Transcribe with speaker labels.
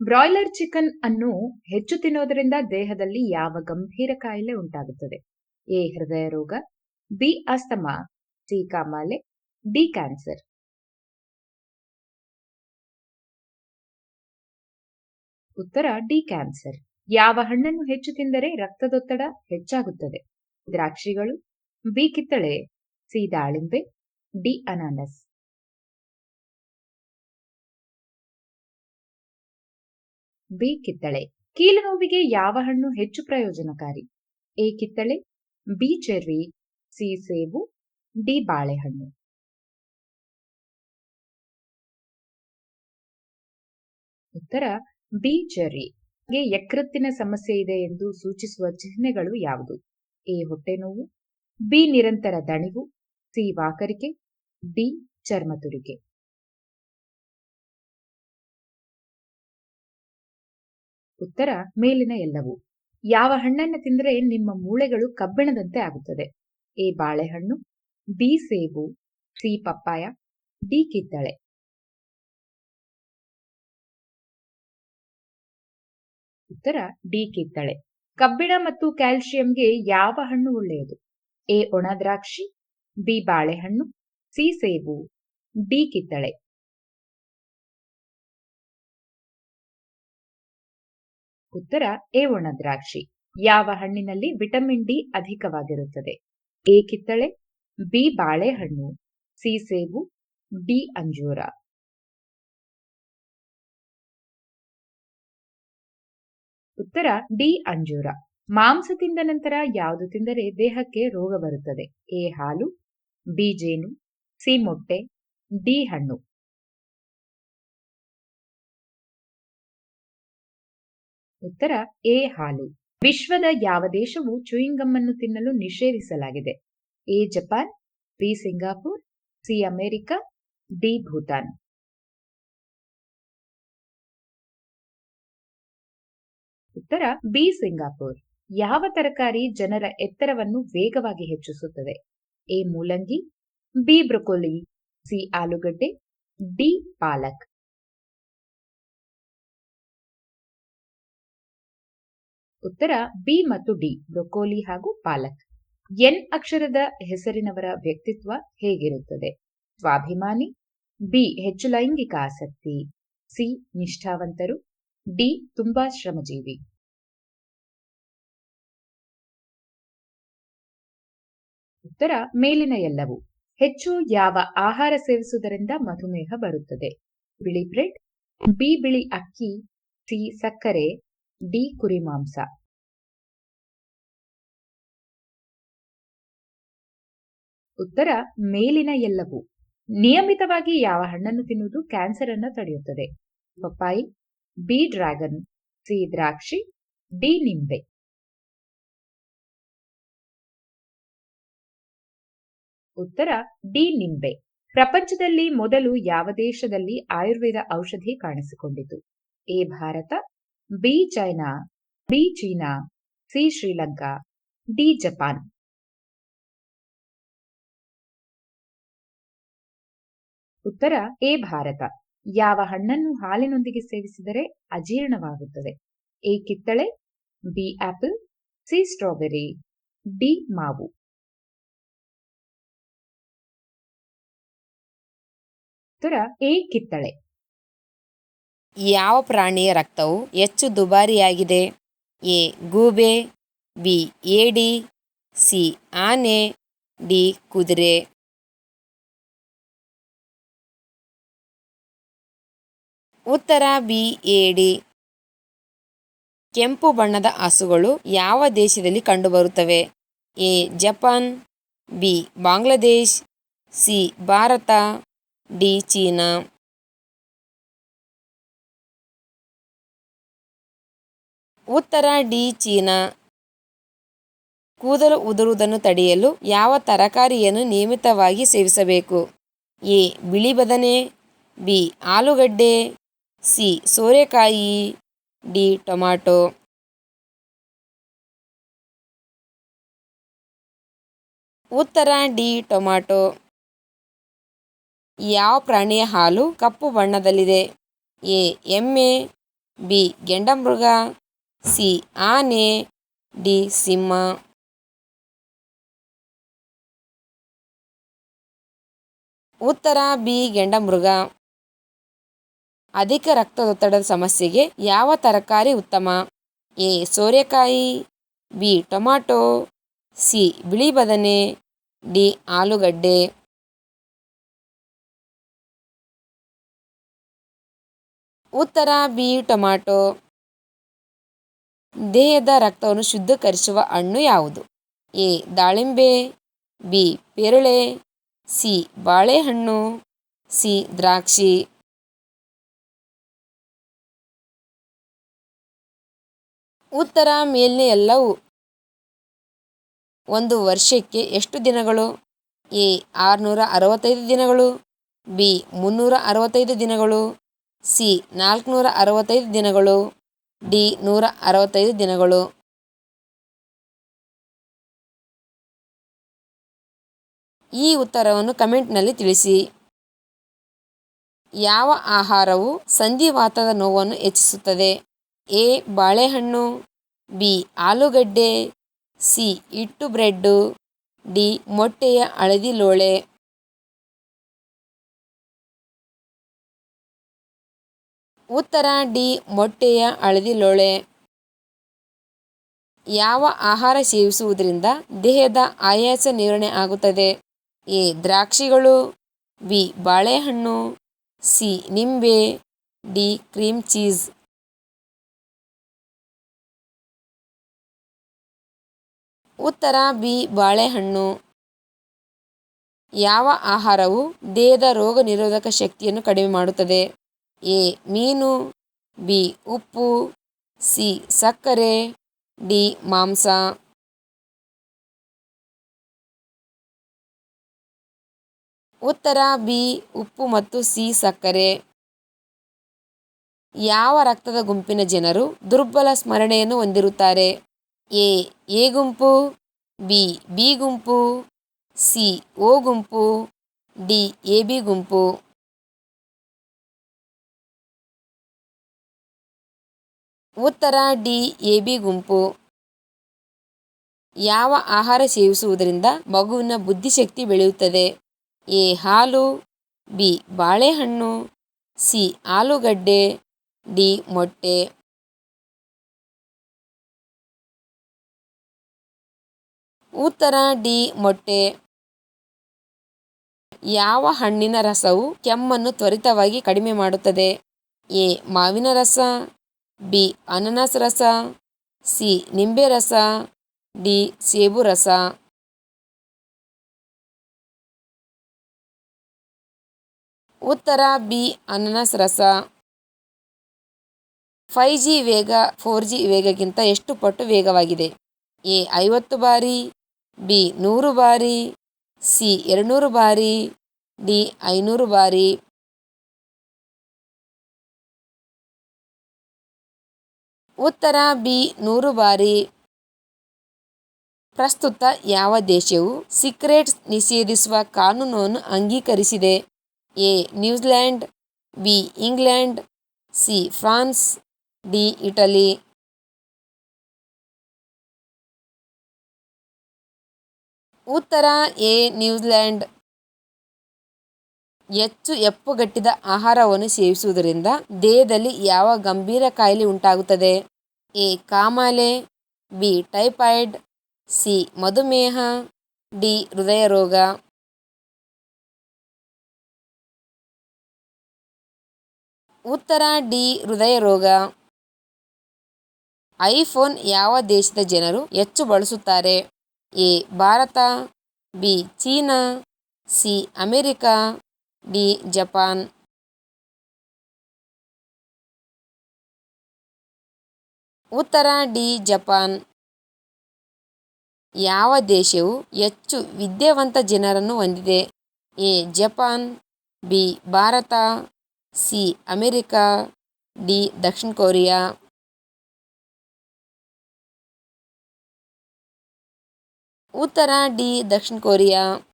Speaker 1: Broiler chicken ಅನ್ನು ಹೆಚ್ಚು ತಿನ್ನೋದರಿಂದ ದೇಹದಲ್ಲಿ ಯಾವ ಗಂಭೀರ ಕಾಯಿಲೆ ಉಂಟಾಗುತ್ತದೆ? ಎ, ಹೃದಯ ರೋಗ, ಬಿ, ಅಸ್ತಮಾ, ಸಿ, ಕಾಮಾಲೆ, ಡಿ, ಕ್ಯಾನ್ಸರ್. ಉತ್ತರ, ಡಿ, ಕ್ಯಾನ್ಸರ್. ಯಾವ ಹಣ್ಣನ್ನು ಹೆಚ್ಚು ತಿಂದರೆ ರಕ್ತದೊತ್ತಡ ಹೆಚ್ಚಾಗುತ್ತದೆ? ದ್ರಾಕ್ಷಿಗಳು, ಬಿ, ಕಿತ್ತಳೆ, ಸಿ, ದಾಳಿಂಬೆ, ಡಿ, ಅನಾನಸ್. ಬಿ ಕಿತ್ತಳೆ ಕೀಲು ನೋವಿಗೆ ಯಾವ ಹಣ್ಣು ಹೆಚ್ಚು ಪ್ರಯೋಜನಕಾರಿ? ಎ ಕಿತ್ತಳೆ, ಬಿ ಚೆರ್ರಿ, ಸಿ ಸೇಬು, ಡಿ ಬಾಳೆಹಣ್ಣು. ಉತ್ತರ, ಬಿ ಚೆರ್ರಿ. ಯಕೃತ್ತಿನ ಸಮಸ್ಯೆ ಇದೆ ಎಂದು ಸೂಚಿಸುವ ಚಿಹ್ನೆಗಳು ಯಾವುದು? ಎ ಹೊಟ್ಟೆ ನೋವು ಬಿ ನಿರಂತರ ದಣಿವು, ಸಿ ವಾಕರಿಕೆ, ಡಿ ಚರ್ಮ ತುರಿಕೆ ಉತ್ತರ, ಮೇಲಿನ ಎಲ್ಲವೂ. ಯಾವ ಹಣ್ಣನ್ನು ತಿಂದರೆ ನಿಮ್ಮ ಮೂಳೆಗಳು ಕಬ್ಬಿಣದಂತೆ ಆಗುತ್ತದೆ. ಎ ಬಾಳೆಹಣ್ಣು, ಬಿ ಸೇಬು, ಸಿ ಪಪ್ಪಾಯ, ಡಿ ಕಿತ್ತಳೆ. ಉತ್ತರ, ಡಿ ಕಿತ್ತಳೆ. ಕಬ್ಬಿಣ ಮತ್ತು ಕ್ಯಾಲ್ಸಿಯಂಗೆ ಯಾವ ಹಣ್ಣು ಒಳ್ಳೆಯದು? ಎ ಒಣ ದ್ರಾಕ್ಷಿ, ಬಿ ಬಾಳೆಹಣ್ಣು, ಸಿ ಸೇಬು, ಡಿ ಕಿತ್ತಳೆ. ಉತ್ತರ ಎ ಒಣ ದ್ರಾಕ್ಷಿ. ಯಾವ ಹಣ್ಣಿನಲ್ಲಿ ವಿಟಮಿನ್ ಡಿ ಅಧಿಕವಾಗಿರುತ್ತದೆ? ಎ ಕಿತ್ತಳೆ, ಬಿ ಬಾಳೆಹಣ್ಣು, ಸಿ ಸೇಬು, ಡಿ ಅಂಜೂರ. ಉತ್ತರ, ಡಿ ಅಂಜೂರ. ಮಾಂಸ ತಿಂದ ನಂತರ ಯಾವುದು ತಿಂದರೆ ದೇಹಕ್ಕೆ ರೋಗ ಬರುತ್ತದೆ? ಎ ಹಾಲು, ಬಿ ಜೇನು, ಸಿ ಮೊಟ್ಟೆ, ಡಿ ಹಣ್ಣು. ಉತ್ತರ, ಎ ಹಾಲು. ವಿಶ್ವದ ಯಾವ ದೇಶವು ಚೂಯಿಂಗಮ್ ಅನ್ನು ತಿನ್ನಲು ನಿಷೇಧಿಸಲಾಗಿದೆ? A Japan, B Singapore, C America, D Bhutan. ಉತ್ತರ, ಬಿ ಸಿಂಗಾಪುರ್. ಯಾವ ತರಕಾರಿ ಜನರ ಎತ್ತರವನ್ನು ವೇಗವಾಗಿ ಹೆಚ್ಚಿಸುತ್ತದೆ? ಎ ಮೂಲಂಗಿ, ಬಿ ಬ್ರೊಕೊಲಿ, ಸಿ ಆಲೂಗಡ್ಡೆ, ಡಿ ಪಾಲಕ್. ಉತ್ತರ ಬಿ ಮತ್ತು ಡಿ, ಬ್ರೊಕೋಲಿ ಹಾಗೂ ಪಾಲಕ್. ಎನ್ ಅಕ್ಷರದ ಹೆಸರಿನವರ ವ್ಯಕ್ತಿತ್ವ ಹೇಗಿರುತ್ತದೆ? ಸ್ವಾಭಿಮಾನಿ, ಬಿ ಹೆಚ್ಚು ಲೈಂಗಿಕ ಆಸಕ್ತಿ, ಸಿ ನಿಷ್ಠಾವಂತರು, ಡಿ ತುಂಬಾ ಶ್ರಮಜೀವಿ. ಉತ್ತರ ಮೇಲಿನ ಎಲ್ಲವೂ. ಹೆಚ್ಚು ಯಾವ ಆಹಾರ ಸೇವಿಸುವುದರಿಂದ ಮಧುಮೇಹ ಬರುತ್ತದೆ? ಬಿಳಿ ಬ್ರೆಡ್, ಬಿ ಬಿಳಿ ಅಕ್ಕಿ, ಸಿ ಸಕ್ಕರೆ ಡಿ ಕುರಿಮಾಂಸ. ಉತ್ತರ, ಮೇಲಿನ ಎಲ್ಲವೂ. ನಿಯಮಿತವಾಗಿ ಯಾವ ಹಣ್ಣನ್ನು ತಿನ್ನುವುದು ಕ್ಯಾನ್ಸರ್ ಅನ್ನು ತಡೆಯುತ್ತದೆ. ಪಪ್ಪಾಯಿ, ಬಿ ಡ್ರ್ಯಾಗನ್, ಸಿ ದ್ರಾಕ್ಷಿ, ಡಿ ನಿಂಬೆ. ಉತ್ತರ, ಡಿ ನಿಂಬೆ. ಪ್ರಪಂಚದಲ್ಲಿ ಮೊದಲು ಯಾವ ದೇಶದಲ್ಲಿ ಆಯುರ್ವೇದ ಔಷಧಿ ಕಾಣಿಸಿಕೊಂಡಿತು? A Bharat B China, B China, C Sri Lanka, D Japan. ಉತ್ತರ, ಎ ಭಾರತ. ಯಾವ ಹಣ್ಣನ್ನು ಹಾಲಿನೊಂದಿಗೆ ಸೇವಿಸಿದರೆ ಅಜೀರ್ಣವಾಗುತ್ತದೆ? ಎ ಕಿತ್ತಳೆ, B apple, C strawberry, D ಮಾವು. ಉತ್ತರ, ಎ ಕಿತ್ತಳೆ.
Speaker 2: ಯಾವ ಪ್ರಾಣಿಯ ರಕ್ತವು ಹೆಚ್ಚು ದುಬಾರಿಯಾಗಿದೆ? ಎ. ಗೂಬೆ, ಬಿ. ಏಡಿ ಸಿ. ಆನೆ, ಡಿ. ಕುದುರೆ. ಉತ್ತರ, ಬಿ. ಏಡಿ ಕೆಂಪು ಬಣ್ಣದ ಹಸುಗಳು ಯಾವ ದೇಶದಲ್ಲಿ ಕಂಡುಬರುತ್ತವೆ? A. Japan, B. Bangladesh, C. Bharat, D. China. ಉತ್ತರ ಡಿ ಚೀನಾ. ಕೂದಲು ಉದುರುವುದನ್ನು ತಡೆಯಲು ಯಾವ ತರಕಾರಿಯನ್ನು ನಿಯಮಿತವಾಗಿ ಸೇವಿಸಬೇಕು? ಎ. ಬಿಳಿ ಬದನೆ, ಬಿ. ಆಲೂಗಡ್ಡೆ, ಸಿ. ಸೋರೆಕಾಯಿ, ಡಿ. ಟೊಮಾಟೊ. ಉತ್ತರ ಡಿ. ಟೊಮಾಟೊ. ಯಾವ ಪ್ರಾಣಿಯ ಹಾಲು ಕಪ್ಪು ಬಣ್ಣದಲ್ಲಿದೆ? ಎ. ಎಮ್ಮೆ, ಬಿ. ಗೆಂಡಮೃಗ ಸಿ ಆನೆ ಡಿ ಸಿಂಹ. ಉತ್ತರ ಬಿ ಗೆಂಡಮೃಗ. ಅಧಿಕ ರಕ್ತದೊತ್ತಡದ ಸಮಸ್ಯೆಗೆ ಯಾವ ತರಕಾರಿ ಉತ್ತಮ? ಎ ಸೋರೆಕಾಯಿ, ಬಿ ಟೊಮಾಟೊ, ಸಿ ಬಿಳಿ ಬದನೆ, ಡಿ ಆಲೂಗಡ್ಡೆ. ಉತ್ತರ ಬಿ ಟೊಮಾಟೊ. ದೇಹದ ರಕ್ತವನ್ನು ಶುದ್ಧೀಕರಿಸುವ ಹಣ್ಣು ಯಾವುದು? ಎ. ದಾಳಿಂಬೆ, ಬಿ. ಪೇರಳೆ, ಸಿ. ಬಾಳೆಹಣ್ಣು, ಸಿ. ದ್ರಾಕ್ಷಿ. ಉತ್ತರ ಮೇಲಿನ ಎಲ್ಲವೂ ಒಂದು ವರ್ಷಕ್ಕೆ ಎಷ್ಟು ದಿನಗಳು? ಎ. ಆರುನೂರ ಅರವತ್ತೈದು ದಿನಗಳು, ಬಿ. ಮುನ್ನೂರ ಅರವತ್ತೈದು ದಿನಗಳು, ಸಿ. ನಾಲ್ಕುನೂರ ಅರವತ್ತೈದು ದಿನಗಳು ಡಿ ನೂರ ಅರವತ್ತೈದು ದಿನಗಳು. ಈ ಉತ್ತರವನ್ನು ಕಮೆಂಟ್ನಲ್ಲಿ ತಿಳಿಸಿ. ಯಾವ ಆಹಾರವು ಸಂಧಿವಾತದ ನೋವನ್ನು ಹೆಚ್ಚಿಸುತ್ತದೆ? ಎ. ಬಾಳೆಹಣ್ಣು, ಬಿ. ಆಲೂಗಡ್ಡೆ, ಸಿ. ಹಿಟ್ಟು ಬ್ರೆಡ್ಡು, ಡಿ. ಮೊಟ್ಟೆಯ ಹಳದಿ ಲೋಳೆ. ಉತ್ತರ ಡಿ, ಮೊಟ್ಟೆಯ ಹಳದಿ ಲೋಳೆ. ಯಾವ ಆಹಾರ ಸೇವಿಸುವುದರಿಂದ ದೇಹದ ಆಯಾಸ ನಿವಾರಣೆ ಆಗುತ್ತದೆ? ಎ, ದ್ರಾಕ್ಷಿಗಳು. ಬಿ, ಬಾಳೆಹಣ್ಣು. ಸಿ, ನಿಂಬೆ. D cream cheese. ಉತ್ತರ ಬಿ, ಬಾಳೆಹಣ್ಣು. ಯಾವ ಆಹಾರವು ದೇಹದ ರೋಗ ನಿರೋಧಕ ಶಕ್ತಿಯನ್ನು ಕಡಿಮೆ ಮಾಡುತ್ತದೆ? ಎ ಮೀನು, ಬಿ ಉಪ್ಪು, ಸಿ ಸಕ್ಕರೆ, ಡಿ ಮಾಂಸ. ಉತ್ತರ ಬಿ ಉಪ್ಪು ಮತ್ತು ಸಿ ಸಕ್ಕರೆ. ಯಾವ ರಕ್ತದ ಗುಂಪಿನ ಜನರು ದುರ್ಬಲ ಸ್ಮರಣೆಯನ್ನು ಹೊಂದಿರುತ್ತಾರೆ? ಎ ಎ ಗುಂಪು, ಬಿ ಬಿ ಗುಂಪು, ಸಿ ಓ ಗುಂಪು, ಡಿ ಎ ಬಿ ಗುಂಪು. ಉತ್ತರ ಡಿ, ಎ, ಬಿ ಗುಂಪು. ಯಾವ ಆಹಾರ ಸೇವಿಸುವುದರಿಂದ ಮಗುವಿನ ಬುದ್ಧಿಶಕ್ತಿ ಬೆಳೆಯುತ್ತದೆ? ಎ, ಹಾಲು, ಬಿ, ಬಾಳೆಹಣ್ಣು, ಸಿ, ಆಲೂಗಡ್ಡೆ, ಡಿ, ಮೊಟ್ಟೆ. ಉತ್ತರ ಡಿ, ಮೊಟ್ಟೆ. ಯಾವ ಹಣ್ಣಿನ ರಸವು ಕೆಮ್ಮನ್ನು ತ್ವರಿತವಾಗಿ ಕಡಿಮೆ ಮಾಡುತ್ತದೆ? ಎ, ಮಾವಿನ ರಸ ಬಿ. ಅನಾನಸ್ ರಸ, ಸಿ. ನಿಂಬೆ ರಸ, ಡಿ. ಸೇಬು ರಸ. ಉತ್ತರ ಬಿ. ಅನಾನಸ್ ರಸ. ಫೈ ಜಿ ವೇಗ, ಫೋರ್ ಜಿ ವೇಗಕ್ಕಿಂತ ಎಷ್ಟು ಪಟ್ಟು ವೇಗವಾಗಿದೆ? ಎ. ಐವತ್ತು ಬಾರಿ, ಬಿ. ನೂರು ಬಾರಿ, ಸಿ. ಎರಡುನೂರು ಬಾರಿ, ಡಿ. ಐನೂರು ಬಾರಿ. ಉತ್ತರ ಬಿ ನೂರು ಬಾರಿ. ಪ್ರಸ್ತುತ ಯಾವ ದೇಶವು ಸಿಕ್ರೆಟ್ಸ್ ನಿಷೇಧಿಸುವ ಕಾನೂನನ್ನು ಅಂಗೀಕರಿಸಿದೆ? A. New Zealand B. England, C. France, D. Italy. ಉತ್ತರ ಎ. ನ್ಯೂಜಿಲ್ಯಾಂಡ್ ಹೆಚ್ಚು ಎಪ್ಪುಗಟ್ಟಿದ ಆಹಾರವನ್ನು ಸೇವಿಸುವುದರಿಂದ ದೇಹದಲ್ಲಿ ಯಾವ ಗಂಭೀರ ಕಾಯಿಲೆ ಉಂಟಾಗುತ್ತದೆ? ಎ. ಕಾಮಾಲೆ, ಬಿ. Typhoid, C. ಮಧುಮೇಹ, ಡಿ. ಹೃದಯ ರೋಗ ಉತ್ತರ, ಡಿ. ಹೃದಯ ರೋಗ ಐಫೋನ್ ಯಾವ ದೇಶದ ಜನರು ಹೆಚ್ಚು ಬಳಸುತ್ತಾರೆ? A. Bharat, B. China, C. America. D Japan ಉತ್ತರ ಡಿ ಜಪಾನ್ ಯಾವ ದೇಶವು ಹೆಚ್ಚು ವಿದ್ಯಾವಂತ ಜನರನ್ನು ಹೊಂದಿದೆ? A, Japan, B, Bharat, C, America, D, Dakshina Korea. ಉತ್ತರ ಡಿ, ದಕ್ಷಿಣ ಕೊರಿಯಾ.